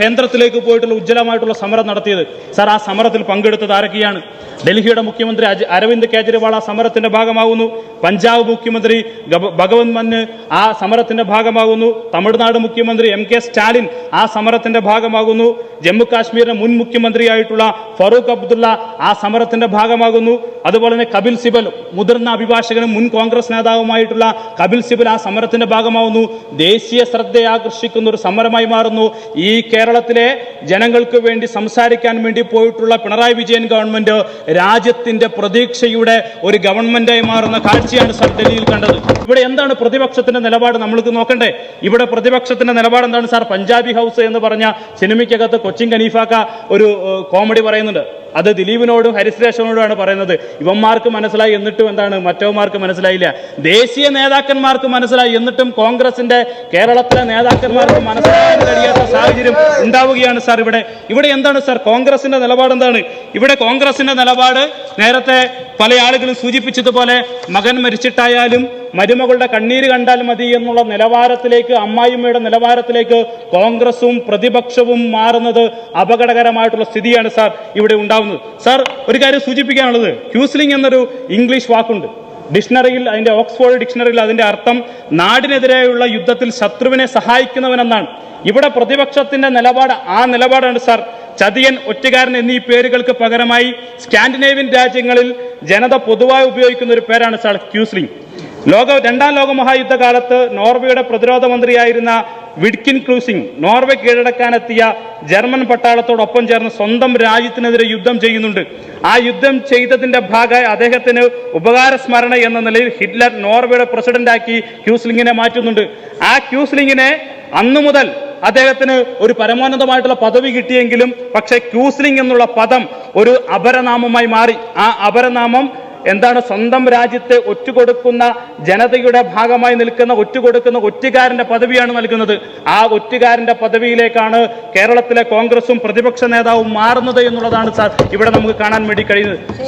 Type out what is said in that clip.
കേന്ദ്രത്തിലേക്ക് പോയിട്ടുള്ള ഉജ്ജ്വലമായിട്ടുള്ള സമരം നടത്തിയത്. സാർ ആ സമരത്തിൽ പങ്കെടുത്തത് ആരൊക്കെയാണ്? ഡൽഹിയുടെ മുഖ്യമന്ത്രി അരവിന്ദ് കേജ്രിവാൾ ആ സമരത്തിന്റെ ഭാഗമാകുന്നു. പഞ്ചാബ് മുഖ്യമന്ത്രി ഭഗവന്ത് മന് ആ സമരത്തിന്റെ ഭാഗമാകുന്നു. തമിഴ്നാട് മുഖ്യമന്ത്രി എം കെ സ്റ്റാലിൻ ആ സമരത്തിന്റെ ഭാഗമാകുന്നു. ജമ്മു കാശ്മീരിന്റെ മുൻ മുഖ്യമന്ത്രിയായിട്ടുള്ള ഫറൂഖ് അബ്ദുള്ള ആ സമരത്തിന്റെ ഭാഗമാകുന്നു. അതുപോലെ തന്നെ കപിൽ സിബൽ മുതിർന്ന അഭിഭാഷകനും മുൻ കോൺഗ്രസ് നേതാവുമായിട്ടുള്ള കപിൽ സിബൽ ആ സമരത്തിന്റെ ഭാഗമാകുന്നു. ദേശീയ ശ്രദ്ധയാകർഷിക്കുന്ന ഒരു സമരമായി മാറുന്നു. ഈ കേരളത്തിലെ ജനങ്ങൾക്ക് വേണ്ടി സംസാരിക്കാൻ വേണ്ടി പോയിട്ടുള്ള പിണറായി വിജയൻ ഗവൺമെന്റ് രാജ്യത്തിന്റെ പ്രതീക്ഷയുടെ ഒരു ഗവൺമെന്റായി മാറുന്ന കാഴ്ചയാണ് സർ ഡൽഹിയിൽ കണ്ടത്. ഇവിടെ എന്താണ് പ്രതിപക്ഷത്തിന്റെ നിലപാട് നമ്മൾക്ക് നോക്കണ്ടേ? ഇവിടെ പ്രതിപക്ഷത്തിന്റെ നിലപാട് എന്താണ് സാർ? പഞ്ചാബി ഹൗസ് എന്ന് പറഞ്ഞ സിനിമയ്ക്കകത്ത് കൊച്ചിൻ കനീഫാക്ക ഒരു കോമഡി പറയുന്നുണ്ട്. അത് ദിലീപിനോടും ഹരിശ്രേഷനോടുമാണ് പറയുന്നത്. ഇവന്മാർക്ക് മനസ്സിലായി എന്നിട്ടും എന്താണ്? മറ്റവന്മാർക്ക് മനസ്സിലായില്ല. ദേശീയ നേതാക്കന്മാർക്ക് മനസ്സിലായി എന്നിട്ടും കോൺഗ്രസിന്റെ കേരളത്തിലെ നേതാക്കന്മാർക്ക് മനസ്സിലാക്കാൻ കഴിയാത്ത സാഹചര്യം ഉണ്ടാവുകയാണ് സാർ ഇവിടെ. ഇവിടെ എന്താണ് സാർ കോൺഗ്രസിന്റെ നിലപാട് എന്താണ്? ഇവിടെ കോൺഗ്രസിന്റെ നിലപാട് നേരത്തെ പല ആളുകളും സൂചിപ്പിച്ചതുപോലെ മകൻ മരിച്ചിട്ടായാലും മരുമകളുടെ കണ്ണീര് കണ്ടാൽ മതി എന്നുള്ള നിലവാരത്തിലേക്ക് അമ്മായിമ്മയുടെ നിലവാരത്തിലേക്ക് കോൺഗ്രസും പ്രതിപക്ഷവും മാറുന്നത് അപകടകരമായിട്ടുള്ള സ്ഥിതിയാണ് സാർ ഇവിടെ ഉണ്ടാവുന്നത്. സാർ ഒരു കാര്യം സൂചിപ്പിക്കാനുള്ളത്. ക്യൂസ്ലിംഗ് എന്നൊരു ഇംഗ്ലീഷ് വാക്കുണ്ട്. ഡിക്ഷണറിയിൽ അതിന്റെ ഓക്സ്ഫോർഡ് ഡിക്ഷണറിയിൽ അതിന്റെ അർത്ഥം നാടിനെതിരെയുള്ള യുദ്ധത്തിൽ ശത്രുവിനെ സഹായിക്കുന്നവനെന്നാണ്. ഇവിടെ പ്രതിപക്ഷത്തിന്റെ നിലപാട് ആ നിലപാടാണ് സാർ. ചതിയൻ ഒറ്റുകാരൻ എന്നീ പേരുകൾക്ക് പകരമായി സ്കാൻഡിനേവിയൻ രാജ്യങ്ങളിൽ ജനത പൊതുവായി ഉപയോഗിക്കുന്ന ഒരു പേരാണ് സാർ ക്യൂസ്ലിംഗ്. ലോക രണ്ടാം ലോക മഹായുദ്ധകാലത്ത് നോർവേയുടെ പ്രതിരോധ മന്ത്രിയായിരുന്ന വിഡ്കിൻ ക്രൂസിംഗ് നോർവെ കീഴടക്കാനെത്തിയ ജർമ്മൻ പട്ടാളത്തോടൊപ്പം ചേർന്ന് സ്വന്തം രാജ്യത്തിനെതിരെ യുദ്ധം ചെയ്യുന്നുണ്ട്. ആ യുദ്ധം ചെയ്തതിന്റെ ഭാഗമായി അദ്ദേഹത്തിന് ഉപകാര സ്മരണ എന്ന നിലയിൽ ഹിറ്റ്ലർ നോർവേയുടെ പ്രസിഡന്റാക്കി ക്യൂസ്ലിംഗിനെ മാറ്റുന്നുണ്ട്. ആ ക്യൂസ്ലിംഗിനെ അന്നു മുതൽ അദ്ദേഹത്തിന് ഒരു പരമോന്നതമായിട്ടുള്ള പദവി കിട്ടിയെങ്കിലും പക്ഷേ ക്യൂസ്ലിംഗ് എന്നുള്ള പദം ഒരു അപരനാമമായി മാറി. ആ അപരനാമം എന്താണ് സ്വന്തം രാജ്യത്തെ ഒറ്റുകൊടുക്കുന്ന ജനതയുടെ ഭാഗമായി നിൽക്കുന്ന ഒറ്റുകൊടുക്കുന്ന ഒറ്റുകാരന്റെ പദവിയാണ് നൽകുന്നത്. ആ ഒറ്റുകാരന്റെ പദവിയിലേക്കാണ് കേരളത്തിലെ കോൺഗ്രസും പ്രതിപക്ഷ നേതാവും മാറുന്നത് എന്നുള്ളതാണ് സാർ ഇവിടെ നമുക്ക് കാണാൻ വേണ്ടി കഴിയുന്നത്.